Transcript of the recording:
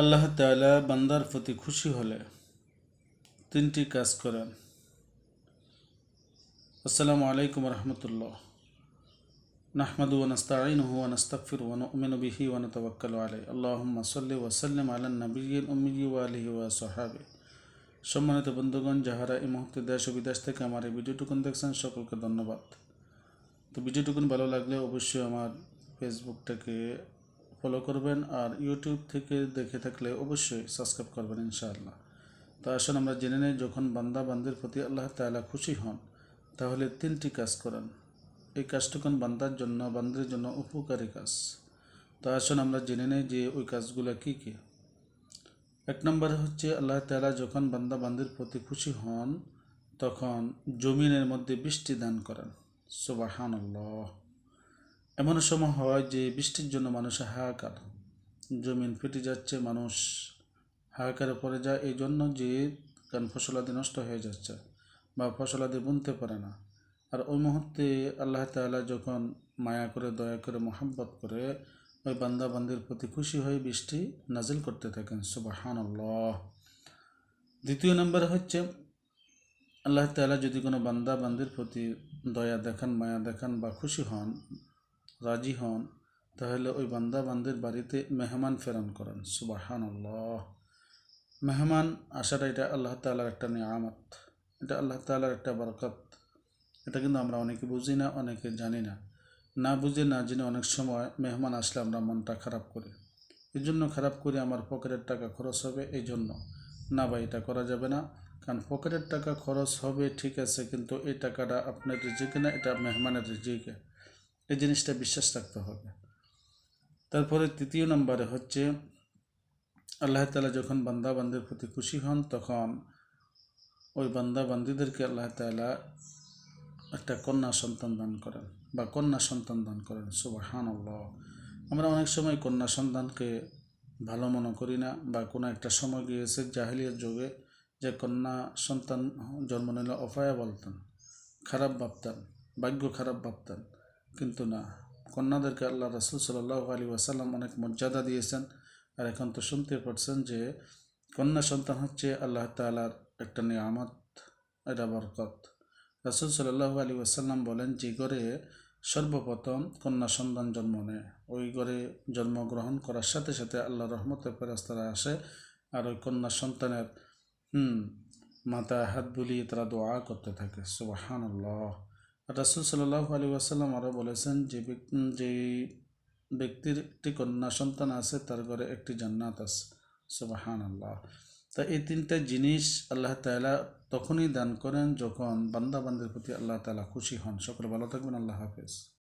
আল্লাহ তালা বান্দার প্রতি খুশি হলে তিনটি কাজ করেন। আসসালামু আলাইকুম রহমতুল্লাহ। নাহমাদু ওয়ানাস্তাঈন হু ওয়ানাস্তাগফির ওয়া নুমিনু বিহি ওয়া নাতাওয়াক্কালু আলাইহি। আল্লাহুম্মা সাল্লি ওয়া সাল্লিম আলা নাবিয়্যিল উম্মি ওয়া আলিহি ওয়া সাহাবি সম্মানিত বন্ধুগণ, যাহারা এই মুহূর্তে দেশ ও বিদেশ থেকে আমার এই ভিডিওটুকুন দেখছেন, সকলকে ধন্যবাদ। তো ভিডিওটুকুন ভালো লাগলে অবশ্যই আমার ফেসবুকটাকে করবেন আর ইউটিউব থেকে দেখে থাকলে অবশ্যই সাবস্ক্রাইব করবেন ইনশাআল্লাহ। তো আসুন আমরা জেনে নেই, যখন বান্দা বান্দির প্রতি আল্লাহ তাআলা খুশি হন, তাহলে তিনটি কাজ করেন। এই কাজটুকুন বান্দার জন্য, বান্দির জন্য উপকারী কাজ? তো আসুন আমরা জেনে নেই যে ওই কাজগুলো কী কী। এক নম্বরে হচ্ছে আল্লাহ তাআলা যখন বান্দা বান্দির প্রতি খুশি হন, তখন জমিনের মধ্যে বৃষ্টি দান করেন। সুবাহান এমন সময় হয় যে বৃষ্টির জন্য মানুষের হাহাকার। জমিন ফেটে যাচ্ছে, মানুষ হাহাকারে পড়ে যায়। এই জন্য যে কারণ ফসলাদি নষ্ট হয়ে যাচ্ছে বা ফসলাদি বুনতে পারে না। আর ওই মুহূর্তে আল্লাহ তাআলা যখন মায়া করে, দয়া করে মোহাম্মত করে ওই বান্দা বান্দির প্রতি খুশি হয়ে বৃষ্টি নাজিল করতে থাকেন সুবাহান দ্বিতীয় নম্বর হচ্ছে, আল্লাহ তাআলা যদি কোনো বান্দা বান্দির প্রতি দয়া দেখান, মায়া দেখান বা খুশি হন রাজি হন, তাহলে ওই বান্দা বান্দির বাড়িতে মেহমান ফেরন করেন। সুবাহান আল্লাহ মেহমান আসাটা এটা আল্লাহ তালার একটা নিয়ামত। এটা আল্লাহ তালার একটা বরকত। এটা কিন্তু আমরা অনেকে বুঝি না, অনেকে জানি না। না বুঝে, না জেনে অনেক সময় মেহমান আসলে আমরা মনটা খারাপ করি। এই জন্য খারাপ করি আমার পকেটের টাকা খরচ হবে এই জন্য না ভাই, এটা করা যাবে না। কারণ পকেটের টাকা খরচ হবে, ঠিক আছে, কিন্তু এই টাকাটা আপনার রিজিকে না, এটা মেহমানের রিজিকে। এই জিনিসটা বিশ্বাস রাখতে হবে। তারপরে তৃতীয় নম্বরে হচ্ছে, আল্লাহ তালা যখন বান্দা বান্দির প্রতি খুশি হন, তখন ওই বান্দা বান্দিদেরকে আল্লাহ তালা একটা কন্যা সন্তান দান করেন বা কন্যা সন্তান দান করেন সুবাহান আল্লাহ আমরা অনেক সময় কন্যা সন্তানকে ভালো মনে করি না বা কোনো একটা সময় গিয়েছে জাহিলিয়ার যুগে যে কন্যা সন্তান জন্ম নিলে অপায়া বলতেন, খারাপ ভাবতেন, ভাগ্য খারাপ ভাবতেন। কিন্তু না। কন্যাদেরকে আল্লাহ রসুল সাল্লাহ আলী ওয়াসাল্লাম অনেক মর্যাদা দিয়েছেন আর এখন তো শুনতে পারছেন যে কন্যা সন্তান হচ্ছে আল্লাহ তালার একটা নিয়ামত, এটা বরকত। রসুল সাল্লাহ আলী ওয়াসাল্লাম বলেন, যে ঘরে সর্বপ্রথম কন্যা সন্তান জন্ম নেয়। ওই ঘরে জন্মগ্রহণ করার সাথে সাথে আল্লাহ রহমতের ফেরাস্তারা আসে আর ওই কন্যা সন্তানের, হুম, মাথায় হাত বুলিয়ে তারা দোয়া করতে থাকে। সুবাহান আল্লাহ রাসুল সাল্লাহ আলী ওয়াসাল্লাম আরও বলেছেন, যে যে ব্যক্তির একটি কন্যা সন্তান আছে, তার ঘরে একটি জান্নাত আছে। সুবাহান আল্লাহ তা এই তিনটা জিনিস আল্লাহ তালা তখনই দান করেন যখন বান্দাবান্দের প্রতি আল্লাহ তালা খুশি হন। সকলে ভালো থাকবেন। আল্লাহ হাফেজ।